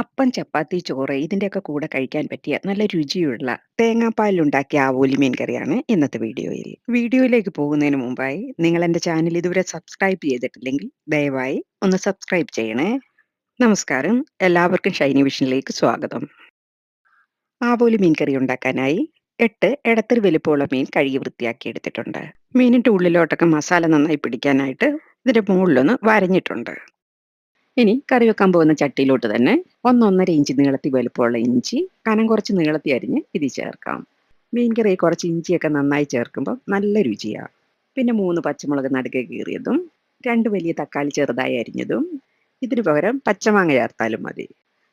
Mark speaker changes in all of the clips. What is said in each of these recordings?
Speaker 1: അപ്പം, ചപ്പാത്തി, ചോറ് ഇതിന്റെയൊക്കെ കൂടെ കഴിക്കാൻ പറ്റിയ നല്ല രുചിയുള്ള തേങ്ങാപ്പാലിലുണ്ടാക്കിയ ആവോലി മീൻ കറിയാണ് ഇന്നത്തെ വീഡിയോയിൽ. വീഡിയോയിലേക്ക് പോകുന്നതിന് മുമ്പായി നിങ്ങൾ എന്റെ ചാനൽ ഇതുവരെ സബ്സ്ക്രൈബ് ചെയ്തിട്ടില്ലെങ്കിൽ ദയവായി ഒന്ന് സബ്സ്ക്രൈബ് ചെയ്യണേ. നമസ്കാരം. എല്ലാവർക്കും ഷൈനി വിഷനിലേക്ക് സ്വാഗതം. ആവോലി മീൻ കറി ഉണ്ടാക്കാനായി 8 ഇടത്തരം വലിപ്പമുള്ള മീൻ കഴുകി വൃത്തിയാക്കി എടുത്തിട്ടുണ്ട്. മീനിന്റെ ഉള്ളിലോട്ടൊക്കെ മസാല നന്നായി പിടിക്കാനായിട്ട് ഇതിന്റെ മുകളിലൊന്ന് വരഞ്ഞിട്ടുണ്ട്. ഇനി കറി വെക്കാൻ പോകുന്ന ചട്ടിയിലോട്ട് തന്നെ ഒന്നൊന്നര ഇഞ്ച് നീളത്തി വലുപ്പമുള്ള ഇഞ്ചി കനം കുറച്ച് നീളത്തി അരിഞ്ഞ് ഇതിൽ ചേർക്കാം. മീൻ കറി കുറച്ച് ഇഞ്ചിയൊക്കെ നന്നായി ചേർക്കുമ്പോൾ നല്ല രുചിയാണ്. പിന്നെ മൂന്ന് പച്ചമുളക് നടുക്കെ കീറിയതും രണ്ട് വലിയ തക്കാളി ചെറുതായി അരിഞ്ഞതും ഇതിന് പകരം പച്ചമാങ്ങ ചേർത്താലും മതി.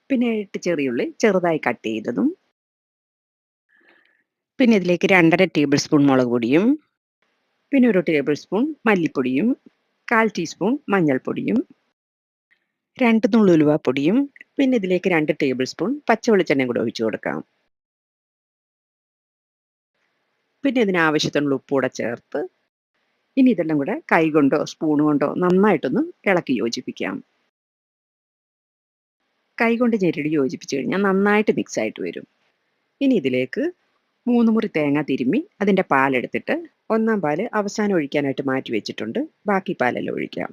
Speaker 1: പിന്നെ എട്ട് ചെറിയുള്ളി ചെറുതായി കട്ട് ചെയ്തതും പിന്നെ ഇതിലേക്ക് 2 1/2 ടേബിൾ സ്പൂൺ മുളക് പൊടിയും പിന്നെ ഒരു ടേബിൾ സ്പൂൺ മല്ലിപ്പൊടിയും 1/4 ടീസ്പൂൺ മഞ്ഞൾപ്പൊടിയും 2 നുള്ളു ഉലുവാപ്പൊടിയും പിന്നെ ഇതിലേക്ക് രണ്ട് ടേബിൾ സ്പൂൺ പച്ച വെളിച്ചെണ്ണയും കൂടെ ഒഴിച്ചു കൊടുക്കാം. പിന്നെ ഇതിന് ആവശ്യത്തിനുള്ള ഉപ്പ് കൂടെ ചേർത്ത് ഇനി ഇതെല്ലാം കൂടെ കൈകൊണ്ടോ സ്പൂൺ കൊണ്ടോ നന്നായിട്ടൊന്ന് ഇളക്കി യോജിപ്പിക്കാം. കൈകൊണ്ട് ഞെരടി യോജിപ്പിച്ചു കഴിഞ്ഞാൽ നന്നായിട്ട് മിക്സ് ആയിട്ട് വരും. ഇനി ഇതിലേക്ക് മൂന്ന് മുറി തേങ്ങ തിരുമ്മി അതിന്റെ പാലെടുത്തിട്ട് ഒന്നാം പാൽ അവസാനം ഒഴിക്കാനായിട്ട് മാറ്റി വെച്ചിട്ടുണ്ട്. ബാക്കി പാലെല്ലാം ഒഴിക്കാം.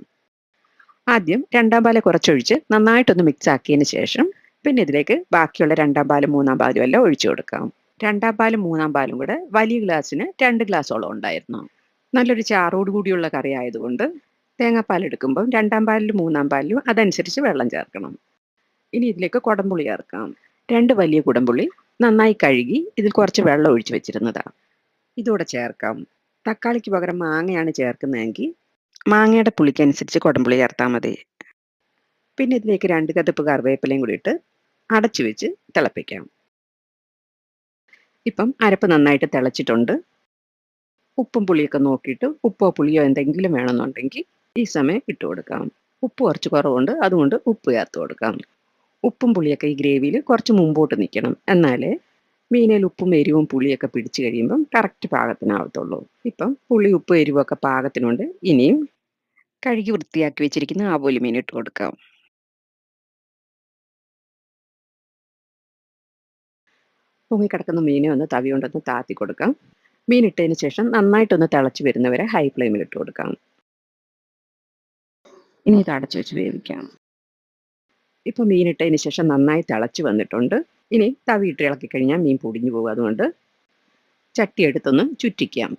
Speaker 1: ആദ്യം രണ്ടാം പാൽ കുറച്ചൊഴിച്ച് നന്നായിട്ടൊന്ന് മിക്സ് ആക്കിയതിന് ശേഷം പിന്നെ ഇതിലേക്ക് ബാക്കിയുള്ള രണ്ടാം പാലും മൂന്നാം പാലും എല്ലാം ഒഴിച്ചു കൊടുക്കാം. രണ്ടാം പാലും മൂന്നാം പാലും കൂടെ വലിയ ഗ്ലാസ്സിന് രണ്ട് ഗ്ലാസ്സോളം ഉണ്ടായിരുന്നു. നല്ലൊരു ചാറോട് കൂടിയുള്ള കറി ആയതുകൊണ്ട് തേങ്ങാപ്പാൽ എടുക്കുമ്പോൾ രണ്ടാം പാലിലും മൂന്നാം പാലിലും അതനുസരിച്ച് വെള്ളം ചേർക്കണം. ഇനി ഇതിലേക്ക് കുടംപുളി ചേർക്കാം. രണ്ട് വലിയ കുടംപുളി നന്നായി കഴുകി ഇതിൽ കുറച്ച് വെള്ളം ഒഴിച്ചു വെച്ചിരുന്നതാണ്. ഇതോടെ ചേർക്കാം. തക്കാളിക്ക് പകരം മാങ്ങയാണ് ചേർക്കുന്നതെങ്കിൽ മാങ്ങയുടെ പുളിക്കനുസരിച്ച് കുടംപുളി ചേർത്താൽ മതി. പിന്നെ ഇതിലേക്ക് രണ്ട് കതപ്പ് കറിവേപ്പിലയും കൂടി ഇട്ട് അടച്ചു വെച്ച് തിളപ്പിക്കാം. ഇപ്പം അരപ്പ് നന്നായിട്ട് തിളച്ചിട്ടുണ്ട്. ഉപ്പും പുളിയൊക്കെ നോക്കിയിട്ട് ഉപ്പോ പുളിയോ എന്തെങ്കിലും വേണമെന്നുണ്ടെങ്കിൽ ഈ സമയം ഇട്ട് കൊടുക്കാം. ഉപ്പ് കുറച്ച് കുറവുണ്ട് അതുകൊണ്ട് ഉപ്പ് ചേർത്ത് കൊടുക്കാം. ഉപ്പും പുളിയൊക്കെ ഈ ഗ്രേവിയിൽ കുറച്ച് മുമ്പോട്ട് നിൽക്കണം. എന്നാലേ മീനിൽ ഉപ്പും എരിവും പുളിയൊക്കെ പിടിച്ചു കഴിയുമ്പം കറക്റ്റ് പാകത്തിനാവത്തുള്ളൂ. ഇപ്പം പുളി ഉപ്പ് എരിവൊക്കെ പാകത്തിനുണ്ട്. ഇനിയും കഴുകി വൃത്തിയാക്കി വെച്ചിരിക്കുന്ന ആവോലി മീൻ ഇട്ട് കൊടുക്കാം. പൊങ്ങിക്കിടക്കുന്ന മീനെ ഒന്ന് തവി കൊണ്ടൊന്ന് താത്തി കൊടുക്കാം. മീൻ ഇട്ടതിന് ശേഷം നന്നായിട്ടൊന്ന് തിളച്ച് വരുന്നവരെ ഹൈ ഫ്ലെയിമിൽ ഇട്ട് കൊടുക്കാം. ഇനി ഇത് അടച്ചു വെച്ച് വേവിക്കാം. ഇപ്പൊ മീൻ ഇട്ടതിന് ശേഷം നന്നായി തിളച്ച് വന്നിട്ടുണ്ട്. ഇനി തവി ഇട്ട് ഇളക്കി കഴിഞ്ഞാൽ മീൻ പൊടിഞ്ഞു പോകും. അതുകൊണ്ട് ചട്ടി എടുത്തൊന്ന് ചുറ്റിക്കാം.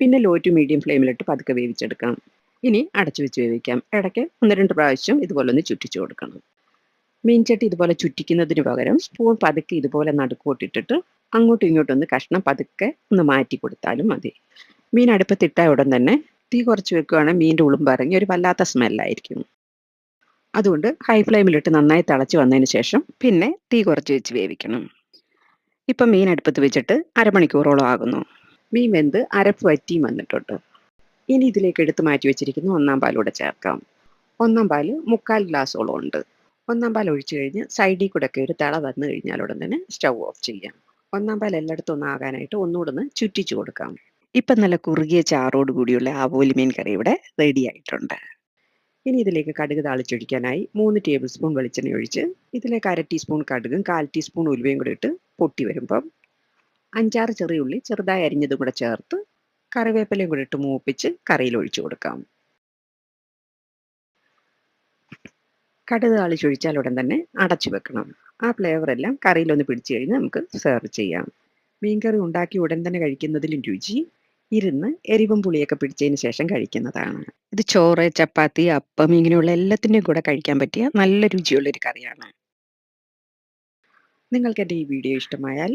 Speaker 1: പിന്നെ ലോ ടു മീഡിയം ഫ്ലെയിമിലിട്ട് പതുക്കെ വേവിച്ചെടുക്കാം. ഇനി അടച്ചു വെച്ച് വേവിക്കാം. ഇടയ്ക്ക് 1, 2 പ്രാവശ്യം ഇതുപോലെ ഒന്ന് ചുറ്റിച്ചു കൊടുക്കണം. മീൻചട്ടി ഇതുപോലെ ചുറ്റിക്കുന്നതിന് പകരം സ്പൂൺ പതുക്കെ ഇതുപോലെ നടുക്കോട്ടിട്ടിട്ട് അങ്ങോട്ടും ഇങ്ങോട്ടും ഒന്ന് കഷ്ണം പതുക്കെ ഒന്ന് മാറ്റി കൊടുത്താലും മതി. മീൻ അടുപ്പത്തിട്ട ഉടൻ തന്നെ തീ കുറച്ച് വെക്കുകയാണെങ്കിൽ മീന്റെ ഉളുമ്പ് ഇറങ്ങി ഒരു വല്ലാത്ത സ്മെല്ലായിരിക്കും. അതുകൊണ്ട് ഹൈ ഫ്ലെയിമിലിട്ട് നന്നായി തിളച്ച് വന്നതിന് ശേഷം പിന്നെ തീ കുറച്ച് വെച്ച് വേവിക്കണം. ഇപ്പം മീൻ അടുപ്പത്ത് വെച്ചിട്ട് അരമണിക്കൂറോളം ആകുന്നു. മീൻ വെന്ത് അരപ്പ് വറ്റിയും വന്നിട്ടുണ്ട്. ഇനി ഇതിലേക്ക് എടുത്ത് മാറ്റി വെച്ചിരിക്കുന്ന ഒന്നാം പാലൂടെ ചേർക്കാം. ഒന്നാം പാൽ 3/4 ഗ്ലാസോളം ഉണ്ട്. ഒന്നാം പാൽ ഒഴിച്ചു കഴിഞ്ഞ് സൈഡിൽ കൂടെയൊക്കെ ഒരു തിള വന്നു കഴിഞ്ഞാൽ ഉടൻ തന്നെ സ്റ്റൗ ഓഫ് ചെയ്യാം. ഒന്നാം പാൽ എല്ലായിടത്തും ഒന്ന് ആകാനായിട്ട് ഒന്നുകൂടെ ഒന്ന് ചുറ്റിച്ചു കൊടുക്കാം. ഇപ്പം നല്ല കുറുകിയ ചാറോട് കൂടിയുള്ള ആവോലി മീൻ കറി ഇവിടെ റെഡി ആയിട്ടുണ്ട്. ഇനി ഇതിലേക്ക് കടുക് താളിച്ചൊഴിക്കാനായി മൂന്ന് ടേബിൾ സ്പൂൺ വെളിച്ചെണ്ണ ഒഴിച്ച് ഇതിലേക്ക് 1/2 ടീസ്പൂൺ കടുകും 1/4 ടീസ്പൂൺ ഉലുവയും കൂടി ഇട്ട് പൊട്ടി വരുമ്പം 5, 6 ചെറിയ ഉള്ളി ചെറുതായി അരിഞ്ഞതും കൂടെ ചേർത്ത് കറിവേപ്പിലയും കൂടി ഇട്ട് മൂപ്പിച്ച് കറിയിൽ ഒഴിച്ചു കൊടുക്കാം. കടുക് താളിച്ചൊഴിച്ചാൽ ഉടൻ തന്നെ അടച്ചു വെക്കണം. ആ ഫ്ലേവർ എല്ലാം കറിയിലൊന്ന് പിടിച്ചു കഴിഞ്ഞ് നമുക്ക് സെർവ് ചെയ്യാം. മീൻകറി ഉണ്ടാക്കി ഉടൻ തന്നെ കഴിക്കുന്നതിലും രുചി ഇരുന്ന് എരിവും പുളിയൊക്കെ പിടിച്ചതിന് ശേഷം കഴിക്കുന്നതാണ്. ഇത് ചോറ്, ചപ്പാത്തി, അപ്പം ഇങ്ങനെയുള്ള എല്ലാത്തിന്റെയും കൂടെ കഴിക്കാൻ പറ്റിയ നല്ല രുചിയുള്ളൊരു കറിയാണ്. നിങ്ങൾക്ക് എന്റെ ഈ വീഡിയോ ഇഷ്ടമായാൽ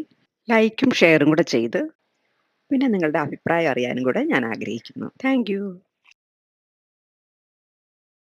Speaker 1: ലൈക്കും ഷെയറും കൂടെ ചെയ്ത് പിന്നെ നിങ്ങളുടെ അഭിപ്രായം അറിയാനും കൂടെ ഞാൻ ആഗ്രഹിക്കുന്നു. Thank you.